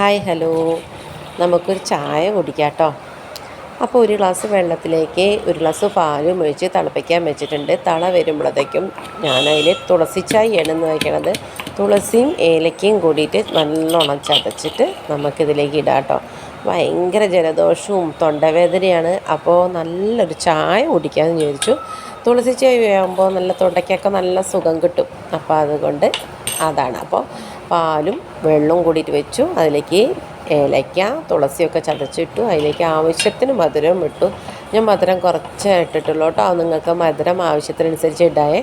Hi hello. നമുക്കൊരു ചായ കുടിക്കാം കേട്ടോ അപ്പോൾ ഒരു ഗ്ലാസ് വെള്ളത്തിലേക്ക് ഒരു ഗ്ലാസ് പാലും ഒഴിച്ച് തിളപ്പിക്കാൻ വെച്ചിട്ടുണ്ട്. തള വരുമ്പോഴത്തേക്കും ഞാനതിൽ തുളസി ചായ എണ്ണെന്ന് വയ്ക്കണത്. തുളസിയും ഏലക്കയും കൂടിയിട്ട് നല്ലോണം ചതച്ചിട്ട് നമുക്കിതിലേക്ക് ഇടാം കേട്ടോ ഭയങ്കര ജലദോഷവും തൊണ്ടവേദനയാണ്. അപ്പോൾ നല്ലൊരു ചായ കുടിക്കാമെന്ന് വിചാരിച്ചു. തുളസി ചെവിയാകുമ്പോൾ നല്ല തൊണ്ടയ്ക്കൊക്കെ നല്ല സുഖം കിട്ടും. അപ്പോൾ അതുകൊണ്ട് അതാണ്. അപ്പോൾ പാലും വെള്ളവും കൂടിയിട്ട് വെച്ചു. അതിലേക്ക് ഏലയ്ക്ക തുളസിയൊക്കെ ചതച്ചിട്ടു. അതിലേക്ക് ആവശ്യത്തിന് മധുരം ഇട്ടു. ഞാൻ മധുരം കുറച്ചേ ഇട്ടിട്ടുള്ളൂ കേട്ടോ. നിങ്ങൾക്ക് മധുരം ആവശ്യത്തിനനുസരിച്ച് ഇടായേ.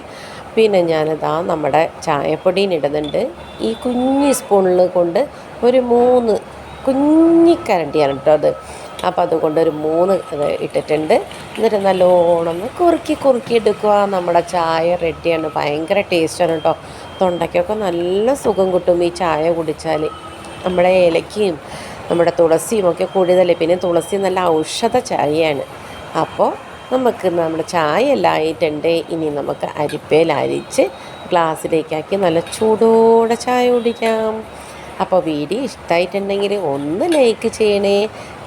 പിന്നെ ഞാനിതാ നമ്മുടെ ചായപ്പൊടിയും ഇടുന്നുണ്ട്. ഈ കുഞ്ഞി സ്പൂണിൽ കൊണ്ട് ഒരു മൂന്ന് കുഞ്ഞിക്കരണ്ടിയാണ് കേട്ടോ അത്. അപ്പോൾ അതുകൊണ്ട് ഒരു മൂന്ന് ഇട്ടിട്ടുണ്ട്. എന്നിട്ട് നല്ലോണം കുറുക്കി കുറുക്കി എടുക്കുക. നമ്മുടെ ചായ റെഡിയാണ്. ഭയങ്കര ടേസ്റ്റാണ് കേട്ടോ തൊണ്ടയ്ക്കൊക്കെ നല്ല സുഖം കിട്ടും ഈ ചായ കുടിച്ചാൽ നമ്മുടെ ഏലക്കയും നമ്മുടെ തുളസിയും ഒക്കെ കൂടുതൽ പിന്നെ തുളസി നല്ല ഔഷധ ചായയാണ്. അപ്പോൾ നമുക്ക് നമ്മുടെ ചായ എല്ലായിട്ടുണ്ട് ഇനി നമുക്ക് അരിപ്പയിൽ അരിച്ച് ഗ്ലാസ്സിലേക്കാക്കി നല്ല ചൂടോടെ ചായ കുടിക്കാം. അപ്പോൾ വീഡിയോ ഇഷ്ടമായിട്ടുണ്ടെങ്കിൽ ഒന്ന് ലൈക്ക് ചെയ്യണേ.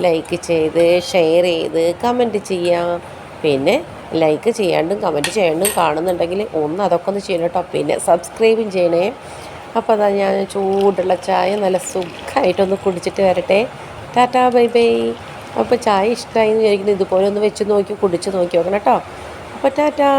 ലൈക്ക് ചെയ്ത് ഷെയർ ചെയ്ത് കമന്റ് ചെയ്യാം. പിന്നെ ലൈക്ക് ചെയ്യാണ്ടും കമന്റ് ചെയ്യാണ്ടും കാണുന്നുണ്ടെങ്കിൽ ഒന്ന് അതൊക്കെ ഒന്ന് ചെയ്യണം കേട്ടോ. പിന്നെ സബ്സ്ക്രൈബും ചെയ്യണേ. അപ്പോൾ അതാ ഞാൻ ചൂടുള്ള ചായ നല്ല സുഖമായിട്ടൊന്ന് കുടിച്ചിട്ട് വരട്ടെ. Tata bye bye. അപ്പോൾ ചായ ഇഷ്ടമായി എന്ന് വിചാരിക്കുന്നത് ഇതുപോലെ ഒന്ന് വെച്ച് നോക്കി കുടിച്ച് നോക്കി നോക്കണം കേട്ടോ. അപ്പോൾ ടാറ്റാ.